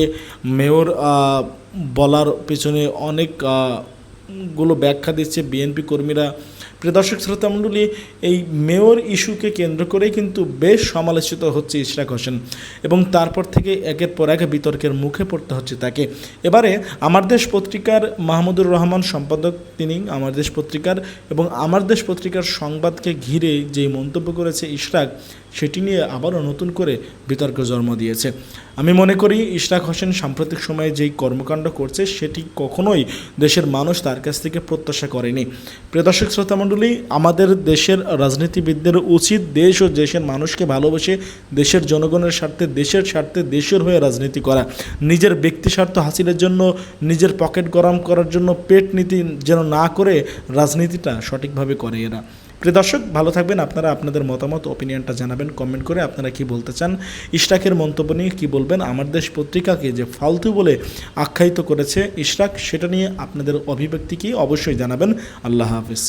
মেয়র বলার পেছনে অনেকগুলো ব্যাখ্যা দিচ্ছে। বিএনপি কর্মীরা প্রিয় দর্শক শ্রোতা মণ্ডলী, এই মেয়র ইস্যুকে কেন্দ্র করেই কিন্তু বেশ সমালোচিত হচ্ছে ইশরাক হোসেন এবং তারপর থেকে একের পর এক বিতর্কের মুখে পড়তে হচ্ছে তাকে। এবারে আমার দেশ পত্রিকার মাহমুদুর রহমান সম্পাদক তিনি আমার দেশ পত্রিকার এবং আমার দেশ পত্রিকার সংবাদকে ঘিরে যে মন্তব্য করেছে ইশরাক, সেটি নিয়ে আবারও নতুন করে বিতর্ক জন্ম দিয়েছে। আমি মনে করি ইশরাক হোসেন সাম্প্রতিক সময়ে যেই কর্মকাণ্ড করছে, সেটি কখনোই দেশের মানুষ তার কাছ থেকে প্রত্যাশা করেনি। প্রিয় দর্শক শ্রোতামণ্ডলী আমাদের দেশের রাজনীতিবিদদের উচিত দেশ ও দেশের মানুষকে ভালোবেসে দেশের জনগণের স্বার্থে, দেশের স্বার্থে দেশের হয়ে রাজনীতি করা, নিজের ব্যক্তি স্বার্থ হাসিলের জন্য, নিজের পকেট গরম করার জন্য পেট নীতি যেন না করে রাজনীতিটা সঠিকভাবে করে এরা। প্রিয় দর্শক, ভালো থাকবেন। আপনারা আপনাদের মতামত অপিনিয়নটা জানাবেন কমেন্ট করে আপনারা কি বলতে চান, ইশরাকের মন্তব্য নিয়ে কি বলবেন, আমার দেশ পত্রিকাকে যে ফালতু বলে আখ্যায়িত করেছে ইশরাক, সেটা নিয়ে আপনাদের অভিব্যক্তি কি, অবশ্যই জানাবেন। আল্লাহ হাফিজ।